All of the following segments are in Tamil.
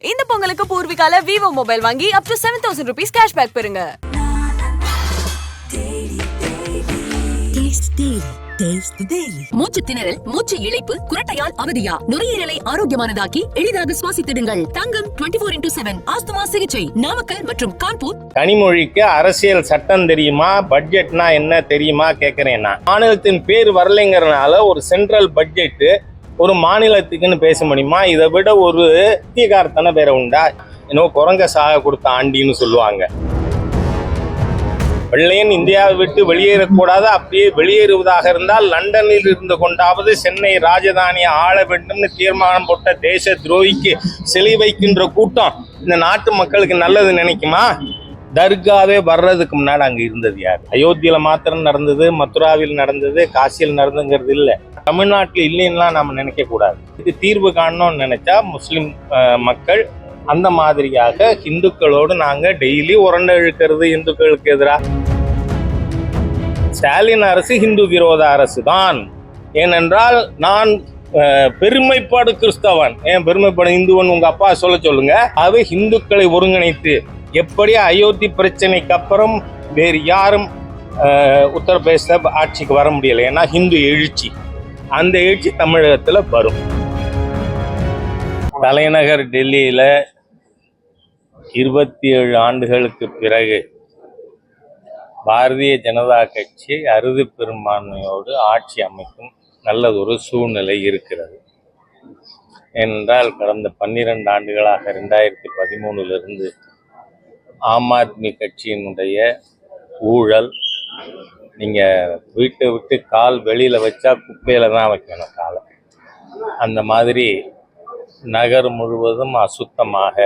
இந்த பொங்கலுக்கு பூர்விகால விவோ மொபைல் வாங்கி up to seven thousand rupees cashback பெறுங்க. மூச்சு திணறல் மூச்சு இழைப்பு குரட்டையால் அவதியா? நுரையீரலை ஆரோக்கியமானதாக்கி எளிதாக சுவாசித்திடுங்கள். Thangam twenty four into seven asthma சிகிச்சை நாமக்கல் மற்றும் கான்பூர். கனிமொழிக்கு அரசியல் சட்டம் தெரியுமா? பட்ஜெட்னா என்ன தெரியுமா? கேட்குறேன் நான். மாநிலத்தின் பேர் வரலைங்கிறனால ஒரு சென்ட்ரல் பட்ஜெட்டு ஒரு மாநிலத்துக்குன்னு பேச முடியுமா? இதை விட ஒரு தீகாரத்தனை பேரை உண்டா? இன்னும் குரங்க சாக கொடுத்த ஆண்டின்னு சொல்லுவாங்க. வெள்ளையன் இந்தியாவை விட்டு வெளியேறக்கூடாது அப்படியே வெளியேறுவதாக இருந்தால் லண்டனில் இருந்து கொண்டாவது சென்னை ராஜதானியை ஆள வேண்டும்னு தீர்மானம் போட்ட தேச துரோகிக்கு சிலை வைக்கின்ற கூட்டம் இந்த நாட்டு மக்களுக்கு நல்லது நினைக்குமா? தர்காவே வர்றதுக்கு முன்னாடி அங்கே இருந்தது யார்? அயோத்தியில் மாத்திரம் நடந்தது மதுராவில் நடந்தது காசியில் நடந்துங்கிறது இல்லை. தமிழ்நாட்டில் இல்லைன்னுலாம் நம்ம நினைக்கக்கூடாது இதுக்கு தீர்வு காணணும்னு நினைச்சா முஸ்லீம் மக்கள் அந்த மாதிரியாக இந்துக்களோடு நாங்கள் டெய்லி உரண்டை இழுக்கிறது இந்துக்களுக்கு எதிராக. ஸ்டாலின் அரசு ஹிந்து விரோத அரசு தான். ஏனென்றால் நான் பெருமைப்பாடு கிறிஸ்தவன். ஏன் பெருமைப்பாடு? இந்துவன் உங்க அப்பா சொல்ல சொல்லுங்க. அவை இந்துக்களை ஒருங்கிணைத்து எப்படி அயோத்தி பிரச்சனைக்கு அப்புறம் வேறு யாரும் அஹ், உத்தரப்பிரதேச ஆட்சிக்கு வர முடியல. ஏன்னா ஹிந்து எழுச்சி அந்த எழுச்சி தமிழகத்துல வரும். தலைநகர் டெல்லியில இருபத்தி ஏழு ஆண்டுகளுக்கு பிறகு பாரதிய ஜனதா கட்சி அறுதி பெரும்பான்மையோடு ஆட்சி அமைக்கும் நல்லதொரு சூழ்நிலை இருக்கிறது. ஏனென்றால் கடந்த பன்னிரண்டு ஆண்டுகளாக ரெண்டாயிரத்தி பதிமூணுலேருந்து ஆம் ஆத்மி கட்சியினுடைய ஊழல் நீங்கள் வீட்டை விட்டு கால் வெளியில் வச்சா குப்பையில் தான் வைக்கணும் காலை. அந்த மாதிரி நகர் முழுவதும் அசுத்தமாக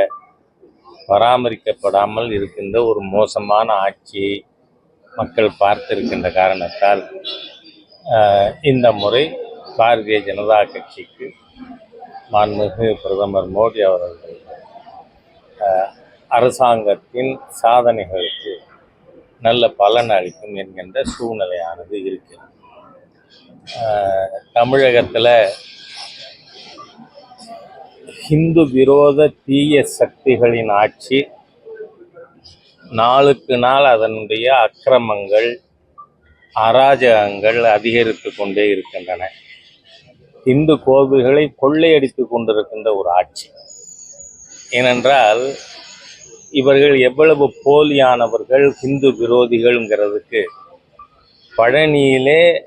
பராமரிக்கப்படாமல் இருக்கின்ற ஒரு மோசமான ஆட்சியை மக்கள் பார்த்திருக்கின்ற காரணத்தால் இந்த முறை பாரதிய ஜனதா கட்சிக்கு மாண்புமிகு பிரதமர் மோடி அவர்கள் அரசாங்கத்தின் சாதனைகளுக்கு நல்ல பலன் அளிக்கும் என்கின்ற சூழ்நிலையானது இருக்கிறது. ஆஹ், தமிழகத்தில் ஹிந்து விரோத தீய சக்திகளின் ஆட்சி நாளுக்கு நாள் அதனுடைய அக்கிரமங்கள் அராஜகங்கள் அதிகரித்து கொண்டே இருக்கின்றன. இந்து கோவில்களை கொள்ளையடித்து கொண்டிருக்கின்ற ஒரு ஆட்சி. ஏனென்றால் இவர்கள் எவ்வளவு போலியானவர்கள் ஹிந்து விரோதிகள்ங்கிறதுக்கு. பழனியிலே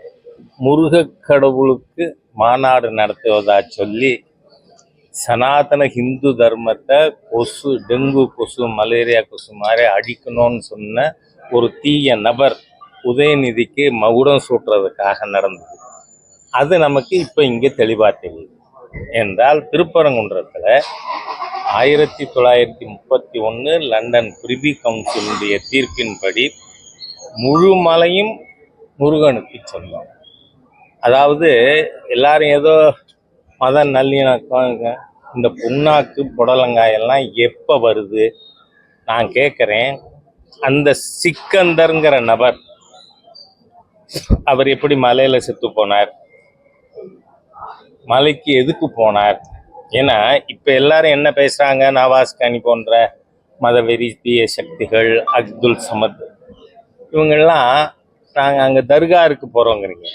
முருகக் கடவுளுக்கு மாநாடு நடத்துவதா சொல்லி சனாதன ஹிந்து தர்மத்தை கொசு டெங்கு கொசு மலேரியா கொசு மாதிரி அடிக்கணும்னு சொன்ன ஒரு தீய நபர் உதயநிதிக்கு மகுடம் சூட்டுறதுக்காக நடந்தது. அது நமக்கு இப்போ இங்கே தெளிவாக தெரியுது. என்றால் திருப்பரங்குன்றத்தில் ஆயிரத்தி தொள்ளாயிரத்தி முப்பத்தி ஒன்று லண்டன் பிரிவி கவுன்சிலுடைய தீர்ப்பின்படி முழு மலையும் முருகனுக்கு சொந்தம் அதாவது எல்லாரும் ஏதோ மத நல்லிணக்கம் இந்த புண்ணாக்கு புடலங்காய் எல்லாம் எப்போ வருது? நான் கேட்குறேன் அந்த சிக்கந்தர்ங்கிற நபர் அவர் எப்படி மலையில் செத்து போனார்? மலைக்கு எதுக்கு போனார்? ஏன்னா இப்போ எல்லாரும் என்ன பேசுகிறாங்க நவாஸ்கானி போன்ற மதவெறி தீய சக்திகள் அப்துல் சமத். இவங்கெல்லாம் நாங்கள் அங்கே தர்காருக்கு போகிறோங்கிறீங்க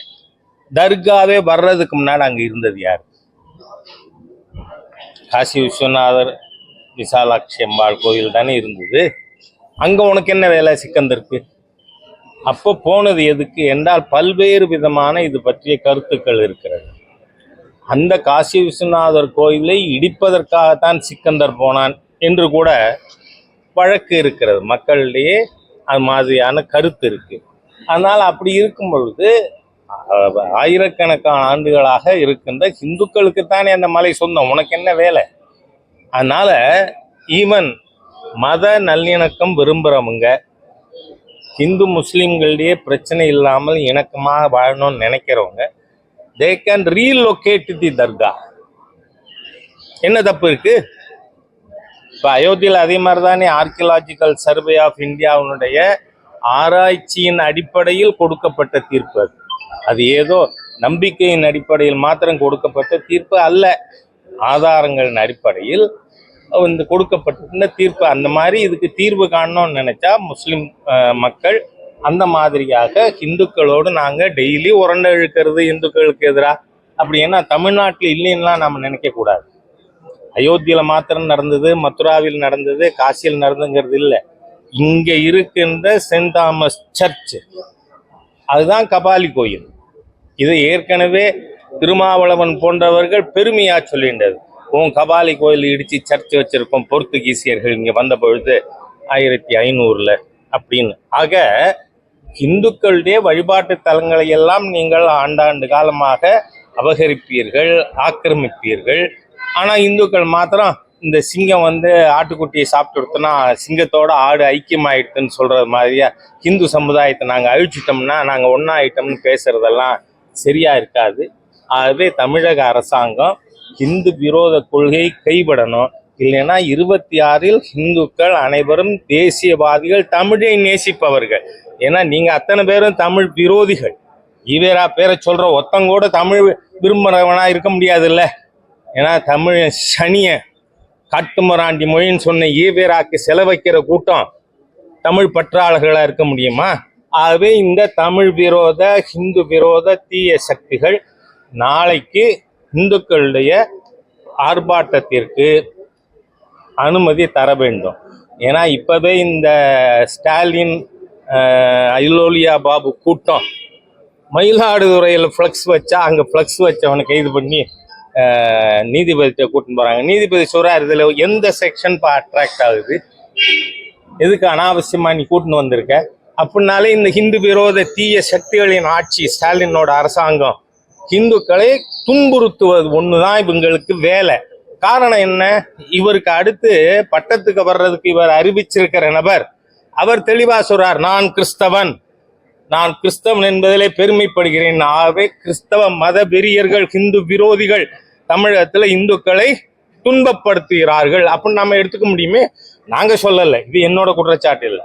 தர்காவே வர்றதுக்கு முன்னாடி அங்கே இருந்தது யார்? காசி விஸ்வநாதர் விசாலாட்சி அம்பாள் கோயில் தானே இருந்தது. அங்கே உனக்கு என்ன வேலை சிக்கந்தருக்கு அப்போ போனது எதுக்கு? என்றால் பல்வேறு விதமான இது பற்றிய கருத்துக்கள் இருக்கிறது. அந்த காசி விஸ்வநாதர் கோயிலை இடிப்பதற்காகத்தான் சிக்கந்தர் போனான் என்று கூட வழக்கு இருக்கிறது. மக்களிடையே அது மாதிரியான கருத்து இருக்கு. அதனால் அப்படி இருக்கும் பொழுது ஆயிரக்கணக்கான ஆண்டுகளாக இருக்கின்ற இந்துக்களுக்குத்தானே அந்த மலை சொந்தம். உனக்கு என்ன வேலை? அதனால ஈவன் மத நல்லிணக்கம் விரும்புகிறவங்க இந்து முஸ்லீம்களிடையே பிரச்சனை இல்லாமல் இணக்கமாக வாழணும்னு நினைக்கிறவங்க தே கேன் ரீலொகேட் தி தர்கா என்ன தப்பு இருக்கு? இப்போ அயோத்தியில் அதே மாதிரி தானே ஆர்கியலாஜிக்கல் சர்வே ஆஃப் இந்தியாவினுடைய ஆராய்ச்சியின் அடிப்படையில் கொடுக்கப்பட்ட தீர்ப்பு அது. அது ஏதோ நம்பிக்கையின் அடிப்படையில் மாத்திரம் கொடுக்கப்பட்ட தீர்ப்பு அல்ல. ஆதாரங்களின் அடிப்படையில் இந்த கொடுக்கப்பட்ட தீர்ப்பு. அந்த மாதிரி இதுக்கு தீர்வு காணணும்னு நினைச்சா முஸ்லிம் மக்கள் அந்த மாதிரியாக இந்துக்களோடு நாங்கள் டெய்லி உரண்டை இழுக்கிறது இந்துக்களுக்கு எதிராக அப்படி ஏன்னா தமிழ்நாட்டில் இல்லைன்னுலாம் நம்ம நினைக்கக்கூடாது அயோத்தியில் மாத்திரம் நடந்தது மதுராவில் நடந்தது காசியில் நடந்துங்கிறது இல்லை. இங்கே இருக்கின்ற சென்ட் தாமஸ் சர்ச் அதுதான் கபாலி கோயில். இது ஏற்கனவே திருமாவளவன் போன்றவர்கள் பெருமையாக சொல்லிண்டது உன் கபாலி கோயில் இடித்து சர்ச் வச்சுருக்கோம் போர்த்துகீசியர்கள் இங்கே வந்த பொழுது ஆயிரத்தி ஐநூறுல அப்படின்னு. ஆக இந்துக்களுடைய வழிபாட்டு தலங்களை எல்லாம் நீங்கள் ஆண்டாண்டு காலமாக அபகரிப்பீர்கள் ஆக்கிரமிப்பீர்கள். ஆனால் இந்துக்கள் மாத்திரம் இந்த சிங்கம் வந்து ஆட்டுக்குட்டியை சாப்பிட்டுடுத்தோன்னா சிங்கத்தோட ஆடு ஐக்கியமாயிடுதுன்னு சொல்றது மாதிரியா இந்து சமுதாயத்தை நாங்கள் அழிச்சிட்டோம்னா நாங்கள் ஒன்றாயிட்டோம்னு பேசுகிறதெல்லாம் பேசுறதெல்லாம் சரியா இருக்காது. ஆகவே தமிழக அரசாங்கம் இந்து விரோத கொள்கை கைவிடணும். இல்லைன்னா இருபத்தி ஆறில் இந்துக்கள் அனைவரும் தேசியவாதிகள் தமிழை நேசிப்பவர்கள். ஏன்னா நீங்கள் அத்தனை பேரும் தமிழ் விரோதிகள். ஈவேரா பேரை சொல்கிற ஒத்தங்கூட தமிழ் விரும்புகிறவனாக இருக்க முடியாதுல்ல. ஏன்னா தமிழ் சனியை காட்டுமராண்டி மொழின்னு சொன்ன ஈவேராக்கு செலவைக்கிற கூட்டம் தமிழ் பற்றாளர்களாக இருக்க முடியுமா? ஆகவே இந்த தமிழ் விரோத ஹிந்து விரோத தீய சக்திகள் நாளைக்கு இந்துக்களுடைய ஆர்ப்பாட்டத்திற்கு அனுமதி தர வேண்டும். ஏன்னா இப்போவே இந்த ஸ்டாலின் ஐலோலியா பாபு கூட்டம். மயிலாடுதுறையில் ஃப்ளக்ஸ் வச்சா அங்கே ஃப்ளக்ஸ் வச்சவனை கைது பண்ணி அஹ், நீதிபதிட்ட கூட்டின்னு போகிறாங்க நீதிபதி சொல்கிறார் இதில் எந்த செக்ஷன் இப்போ அட்ராக்ட் ஆகுது? எதுக்கு அனாவசியமாக நீ கூட்டின்னு வந்திருக்க? அப்படின்னாலே இந்த ஹிந்து விரோத தீய சக்திகளின் ஆட்சி ஸ்டாலினோட அரசாங்கம் ஹிந்துக்களை துன்புறுத்துவது ஒன்று தான் இவங்களுக்கு வேலை. காரணம் என்ன? இவருக்கு அடுத்து பட்டத்துக்கு வர்றதுக்கு இவர் அறிவிச்சிருக்கிற நபர் அவர் தெளிவா சொல்றார் நான் கிறிஸ்தவன். நான் கிறிஸ்தவன் என்பதிலே பெருமைப்படுகிறேன். ஆகவே கிறிஸ்தவ மத வெறியர்கள் ஹிந்து விரோதிகள் தமிழகத்துல இந்துக்களை துன்பப்படுத்துகிறார்கள். அப்படின்னு நம்ம எடுத்துக்க முடியுமே? நாங்க சொல்லலை. இது என்னோட குற்றச்சாட்டு இல்லை.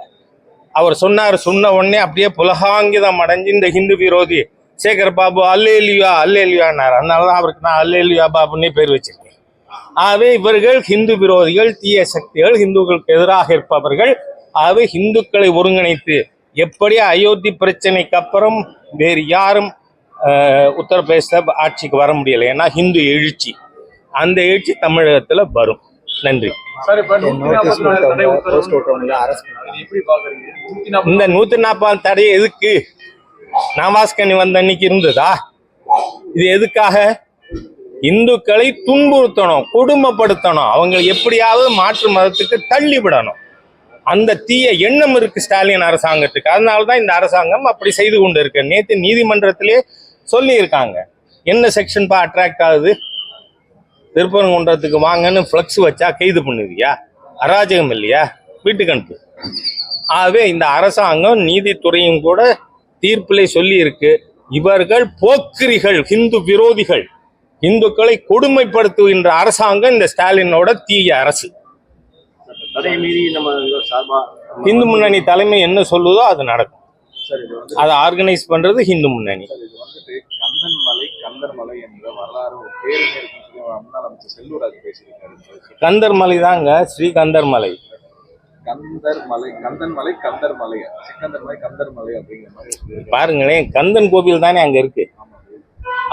அவர் சொன்னார் சொன்ன உடனே அப்படியே புலகாங்கிதம் அடைஞ்சு இந்த ஹிந்து விரோதி. சேகர் பாபு அல்லேலியா அல்லேலியான்னார். அதனாலதான் அவருக்கு நான் அல்லேலியா பாபுன்னே பேர் வச்சிருக்கேன். ஆகவே இவர்கள் ஹிந்து விரோதிகள் தீய சக்திகள் ஹிந்துக்களுக்கு எதிராக இருப்பவர்கள் ஆகவே இந்துக்களை ஒருங்கிணைத்து எப்படி அயோத்தி பிரச்சனைக்கு அப்புறம் வேறு யாரும் ஆஹ், உத்தரப்பிரதேச ஆட்சிக்கு வர முடியல. ஏன்னா ஹிந்து எழுச்சி. அந்த எழுச்சி தமிழகத்துல வரும். நன்றி. இந்த நூத்தி நாற்பது தடை எதுக்கு? நவாஸ்கனி வந்த அன்னைக்கு இருந்ததா? இது எதுக்காக? இந்துக்களை துன்புறுத்தணும் கொடுமைப்படுத்தணும். அவங்க எப்படியாவது மாற்று மதத்துக்கு தள்ளி விடணும் அந்த தீய எண்ணம் இருக்கு ஸ்டாலின் அரசாங்கத்துக்கு. அதனாலதான் இந்த அரசாங்கம் அப்படி செய்து கொண்டு இருக்கு நேற்று நீதிமன்றத்திலே சொல்லியிருக்காங்க. என்ன செக்ஷன் பா அட்ராக்ட் ஆகுது? திருப்பரங்குன்றத்துக்கு வாங்கன்னு ஃப்ளக்ஸ் வச்சா கைது பண்ணுவியா? அராஜகம் இல்லையா? வீட்டுக்கு அனுப்பு. ஆகவே இந்த அரசாங்கம் நீதித்துறையும் கூட தீர்ப்பிலே சொல்லியிருக்கு. இவர்கள் போக்கிரிகள் ஹிந்து விரோதிகள். இந்துக்களை கொடுமைப்படுத்துகின்ற அரசாங்கம் இந்த ஸ்டாலினோட தீய அரசு. தடையை மீறி நம்ம சார்பா இந்து முன்னணி தலைமை என்ன சொல்லுதோ அது நடக்கும். அதை ஆர்கனைஸ் பண்றது ஹிந்து முன்னணி. கந்தன் மலை கந்தர் மலை என்ற வரலாறு ஒரு பேருமே இருக்குன்னு சொல்லி முன்னாள் அமைச்சர் செல்லூராஜ் பேசியிருக்காரு. கந்தர் மலை தாங்க ஸ்ரீ கந்தர் மலை. கந்தர் மலை கந்தன் மலை கந்தர் மலை. சிக்கந்தர் மலை கந்தர் மலை அப்படிங்கிற மாதிரி. பாருங்களேன் கந்தன் கோவில் தானே அங்க இருக்கு.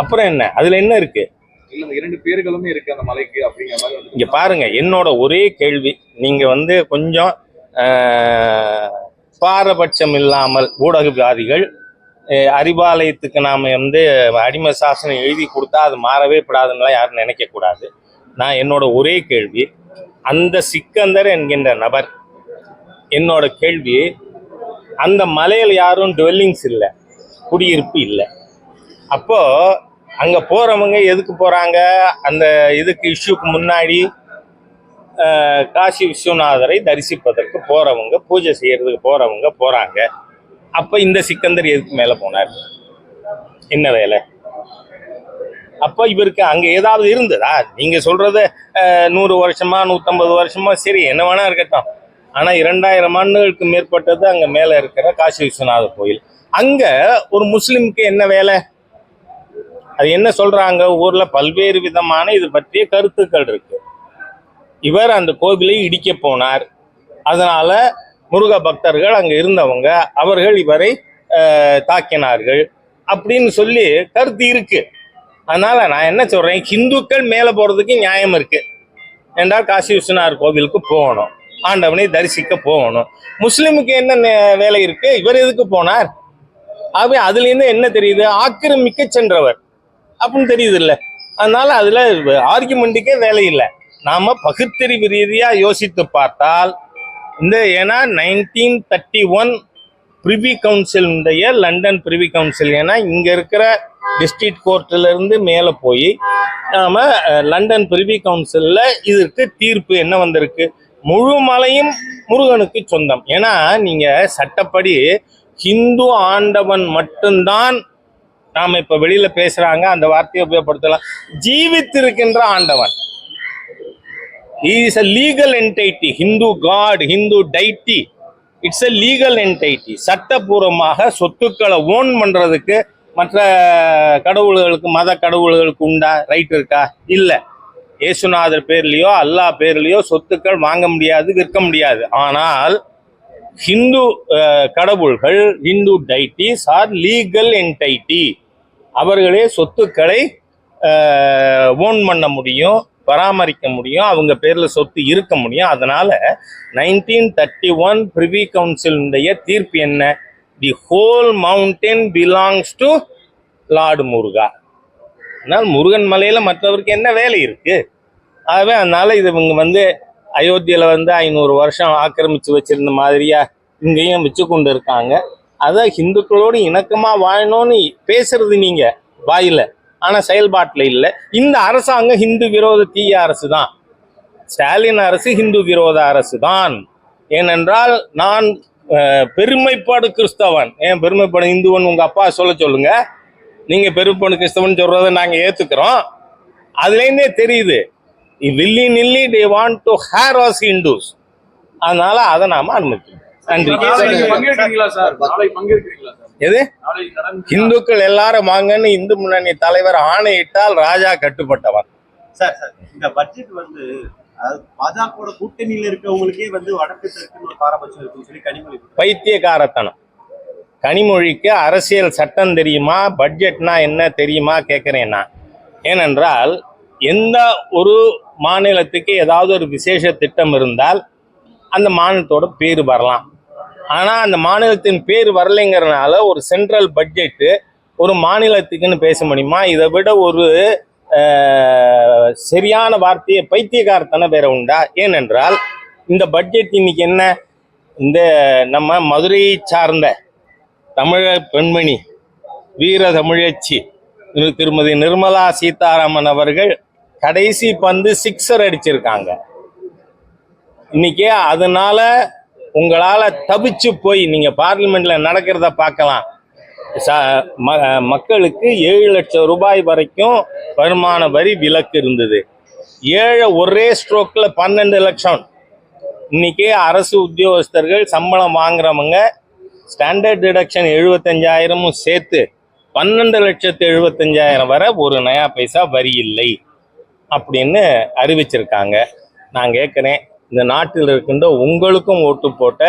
அப்புறம் என்ன? அதுல என்ன இருக்கு? இல்ல இந்த இரண்டு பேர்களுமே இருக்கு அந்த மலைக்கு அப்படிங்கிற மாதிரி இங்க பாருங்க என்னோட ஒரே கேள்வி. நீங்க வந்து கொஞ்சம் பாரபட்சம் இல்லாமல் ஊடகவாதிகள் அறிவாலயத்துக்கு நாம் வந்து அடிமை சாசனம் எழுதி கொடுத்தா அது மாறவே படாதுன்னுலாம் யாரும் நினைக்கக்கூடாது நான் என்னோட ஒரே கேள்வி அந்த சிக்கந்தர் என்கின்ற நபர் என்னோட கேள்வி அந்த மலையில் யாரும் டுவெல்லிங்ஸ் இல்லை குடியிருப்பு இல்லை. அப்போது அங்கே போகிறவங்க எதுக்கு போகிறாங்க அந்த இதுக்கு இஷ்யூக்கு முன்னாடி காசி விஸ்வநாதரை தரிசிப்பதற்கு போகிறவங்க பூஜை செய்கிறதுக்கு போகிறவங்க போகிறாங்க அப்போ இந்த சிக்கந்தர் எதுக்கு மேலே போனார்? என்ன வேலை? அப்போ இவருக்கு அங்கே ஏதாவது இருந்ததா? நீங்கள் சொல்கிறது நூறு வருஷமா நூற்றம்பது வருஷமா சரி என்ன வேணா இருக்கட்டும். ஆனால் இரண்டாயிரம் ஆண்டுகளுக்கு மேற்பட்டது அங்கே மேலே இருக்கிற காசி விஸ்வநாதர் கோயில். அங்கே ஒரு முஸ்லீமுக்கு என்ன வேலை? அது என்ன சொல்றாங்க? ஊர்ல பல்வேறு விதமான இது பற்றிய கருத்துக்கள் இருக்கு. இவர் அந்த கோவிலை இடிக்க போனார். அதனால முருக பக்தர்கள் அங்க இருந்தவங்க அவர்கள் இவரை தாக்கினார்கள் அப்படின்னு சொல்லி கருத்து இருக்கு. அதனால நான் என்ன சொல்றேன்? ஹிந்துக்கள் மேல போறதுக்கு நியாயம் இருக்கு. என்றால் காசி விஸ்வநாதர் கோவிலுக்கு போகணும். ஆண்டவனை தரிசிக்க போகணும். முஸ்லிமுக்கு என்ன நே- வேலை இருக்கு? இவர் எதுக்கு போனார்? ஆகவே அதுல இருந்து என்ன தெரியுது? ஆக்கிரமிக்க சென்றவர். அப்படின்னு தெரியுது இல்லை அதனால அதில் ஆர்குமெண்ட்டுக்கே வேலை இல்லை. நாம் பகுத்தறிவு ரீதியாக யோசித்து பார்த்தால் இந்த ஏன்னா நைன்டீன் தேர்ட்டி ஒன் பிரிவி கவுன்சிலுடைய லண்டன் பிரிவி கவுன்சில் ஏன்னா இங்கே இருக்கிற டிஸ்ட்ரிக்ட் கோர்ட்டிலேருந்து இருந்து போய் நாம் லண்டன் பிரிவி கவுன்சிலில் இதற்கு தீர்ப்பு என்ன வந்திருக்கு? முழு மலையும் முருகனுக்கு சொந்தம். ஏன்னா நீங்கள் சட்டப்படி ஹிந்து ஆண்டவன் மட்டும்தான் நாம் இப்போ வெளியில் பேசுகிறாங்க அந்த வார்த்தையை உபயோகப்படுத்தலாம். ஜீவித்திருக்கின்ற ஆண்டவன். Is a legal entity Hindu god Hindu deity it's a legal entity சட்டபூர்வமாக சொத்துக்களை ஓன் பண்ணுறதுக்கு மற்ற கடவுள்களுக்கு மத கடவுள்களுக்கு உண்டா? ரைட் இருக்கா? இல்லை. இயேசுநாதர் பேர்லேயோ அல்லாஹ் பேர்லேயோ சொத்துக்கள் வாங்க முடியாது விற்க முடியாது. ஆனால் ஹிந்து கடவுள்கள் Hindu deities are legal entity அவர்களே சொத்துக்களை ஓன் பண்ண முடியும் பராமரிக்க முடியும் அவங்க பேரில் சொத்து இருக்க முடியும். அதனால் நைன்டீன் தேர்ட்டி ஒன் பிரிவி கவுன்சிலுடைய தீர்ப்பு என்ன? The whole mountain belongs to lord Muruga அதனால் முருகன் மலையில் மற்றவருக்கு என்ன வேலை இருக்குது ஆகவே அதனால் இது இவங்க வந்து அயோத்தியில் வந்து ஐநூறு வருஷம் ஆக்கிரமித்து வச்சிருந்த மாதிரியாக இங்கேயும் வச்சு கொண்டு இருக்காங்க. அதை ஹிந்துக்களோடு இணக்கமாக வாழணும்னு பேசுறது நீங்கள் வாயில். ஆனால் செயல்பாட்டில் இல்லை. இந்த அரசாங்கம் ஹிந்து விரோத தீய அரசு தான். ஸ்டாலின் அரசு ஹிந்து விரோத அரசு தான். ஏனென்றால் நான் பெருமைப்பாடு கிறிஸ்தவன். ஏன் பெருமைப்பாடு? இந்துவன் உங்கள் அப்பா சொல்ல சொல்லுங்க. நீங்கள் பெருமைப்பாடு கிறிஸ்தவன் சொல்கிறத நாங்கள் ஏற்றுக்கிறோம் அதுலேருந்தே தெரியுது. Willy nilly they want to hear as Hindus அதனால் அதை நாம் அனுமதிக்கணும். நன்றி. எது? இந்துக்கள் எல்லாரும் வாங்கன்னு இந்து முன்னணி தலைவர் ஆணையிட்டால் ராஜா கட்டுப்பட்டவன். சார் சார் இந்த பட்ஜெட் வந்து பாஜகவோட கூட்டணியில இருக்கவங்களுக்கே வந்து வடக்கு ஒரு பாரபட்சம் இருக்குன்னு சொல்லி கனிமொழி பைத்தியக்காரத்தனம். கனிமொழிக்கு அரசியல் சட்டம் தெரியுமா? பட்ஜெட்னா என்ன தெரியுமா? கேட்குறேன் நான். ஏனென்றால் எந்த ஒரு மாநிலத்துக்கு ஏதாவது ஒரு விசேஷ திட்டம் இருந்தால் அந்த மாநிலத்தோட பேர் வரலாம். ஆனால் அந்த மாநிலத்தின் பேர் வரலைங்கிறனால ஒரு சென்ட்ரல் பட்ஜெட்டு ஒரு மாநிலத்துக்குன்னு பேச முடியுமா? இதை விட ஒரு சரியான வார்த்தையை பைத்தியக்காரத்தனம் வேற உண்டா? ஏனென்றால் இந்த பட்ஜெட் இன்னைக்கு என்ன? இந்த நம்ம மதுரையை சார்ந்த தமிழ பெண்மணி வீர தமிழச்சி திருமதி நிர்மலா சீதாராமன் அவர்கள் கடைசி பந்து சிக்ஸர் அடிச்சிருக்காங்க. இன்னைக்கு அதனால உங்களால் தவிச்சு போய் நீங்கள் பார்லிமெண்ட்டில் நடக்கிறத பார்க்கலாம். ம- மக்களுக்கு ஏழு லட்சம் ரூபாய் வரைக்கும் வருமான வரி விலக்கு இருந்தது. ஏழை ஒரே ஸ்ட்ரோக்கில் பன்னெண்டு லட்சம். இன்னைக்கு அரசு உத்தியோகஸ்தர்கள் சம்பளம் வாங்குறவங்க ஸ்டாண்டர்ட் டிடக்ஷன் எழுபத்தஞ்சாயிரமும் சேர்த்து பன்னெண்டு லட்சத்து எழுபத்தஞ்சாயிரம் வரை ஒரு நயா பைசா வரி இல்லை. அப்படின்னு அறிவிச்சிருக்காங்க. நான் கேட்குறேன் இந்த நாட்டில் இருக்கின்ற உங்களுக்கும் ஓட்டு போட்ட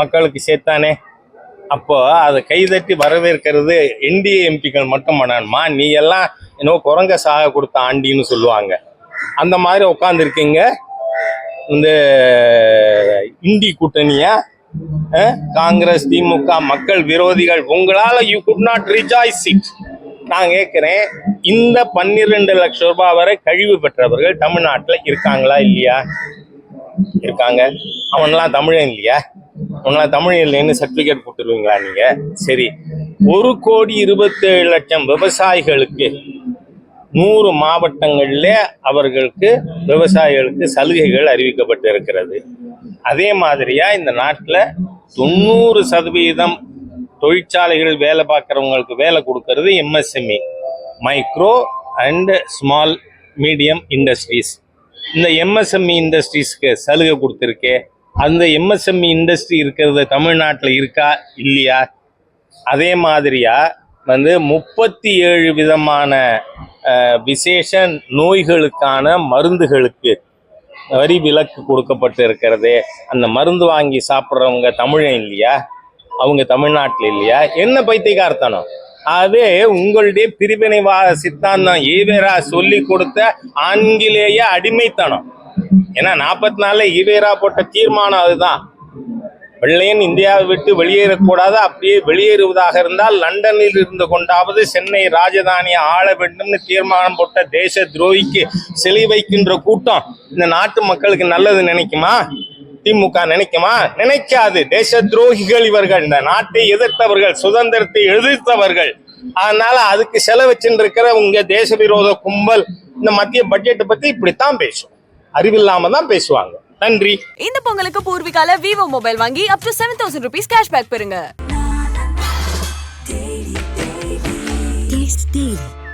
மக்களுக்கு சேர்த்தானே? அப்போ அதை கைதட்டி வரவேற்கிறது என்டிஏ எம்பிக்கள் மட்டும் பண்ணணுமா நீ எல்லாம் என்னோ குரங்க சாக கொடுத்த ஆண்டின்னு சொல்லுவாங்க. அந்த மாதிரி உட்காந்துருக்கீங்க இந்த இந்தி கூட்டணியா? காங்கிரஸ் திமுக மக்கள் விரோதிகள் உங்களால you could not rejoice it நான் கேட்குறேன் இந்த பன்னிரெண்டு லட்சம் ரூபாய் வரை கழிவு பெற்றவர்கள் தமிழ்நாட்டில் இருக்காங்களா இல்லையா? இருக்காங்க. அவன்லாம் தமிழன் இல்லையா? அவன்லாம் தமிழ் இல்லைன்னு சர்டிபிகேட் கொடுத்துருவீங்களா நீங்க? சரி. ஒரு கோடி இருபத்தேழு லட்சம் விவசாயிகளுக்கு நூறு மாவட்டங்களில் அவர்களுக்கு விவசாயிகளுக்கு சலுகைகள் அறிவிக்கப்பட்டு இருக்கிறது. அதே மாதிரியா இந்த நாட்டில் தொண்ணூறு சதவீதம் தொழிற்சாலைகள் வேலை பார்க்குறவங்களுக்கு வேலை கொடுக்கறது MSME micro and small medium industries இந்த எம்எஸ்எம்இ இண்டஸ்ட்ரீஸ்க்கு சலுகை கொடுத்துருக்கே. அந்த எம்எஸ்எம்இ இண்டஸ்ட்ரி இருக்கிறது தமிழ்நாட்டில் இருக்கா? இல்லையா? அதே மாதிரியா? வந்து முப்பத்தி ஏழு விதமான விசேஷ நோய்களுக்கான மருந்துகளுக்கு வரி விலக்கு கொடுக்கப்பட்டு இருக்கிறது அந்த மருந்து வாங்கி சாப்பிட்றவங்க தமிழன் இல்லையா? அவங்க தமிழ்நாட்டில் இல்லையா? என்ன பைத்தியக்காரத்தனம்? அது உங்களுடைய பிரிவினைவாத சித்தாந்தம். ஈவேரா சொல்லி கொடுத்த ஆங்கிலேய அடிமைத்தனம். ஏன்னா நாற்பத்தி நாலுல ஈவேரா போட்ட தீர்மானம் அதுதான். வெள்ளையன் இந்தியாவை விட்டு வெளியேறக்கூடாது அப்படியே வெளியேறுவதாக இருந்தால் லண்டனில் இருந்து கொண்டாவது சென்னை ராஜதானியை ஆள வேண்டும்னு தீர்மானம் போட்ட தேச துரோகிக்கு சிலை வைக்கின்ற கூட்டம் இந்த நாட்டு மக்களுக்கு நல்லது நினைக்குமா? திமுக நினைக்குமா? நினைக்காது. தேச துரோகிகள் இவர்கள். இந்த நாட்டை எதிர்த்தவர்கள் சுதந்திரத்தை எதிர்த்தவர்கள். அதனால அதுக்கு செலவச்சுட்டு இருக்கிற உங்க தேச விரோத கும்பல் இந்த மத்திய பட்ஜெட்டை பத்தி இப்படித்தான் பேசும். அறிவில்லாம தான் பேசுவாங்க. நன்றி. இந்த பொங்கலுக்கு பூர்விகால விவோ மொபைல் வாங்கி up to seven thousand rupees cashback பெறுங்க.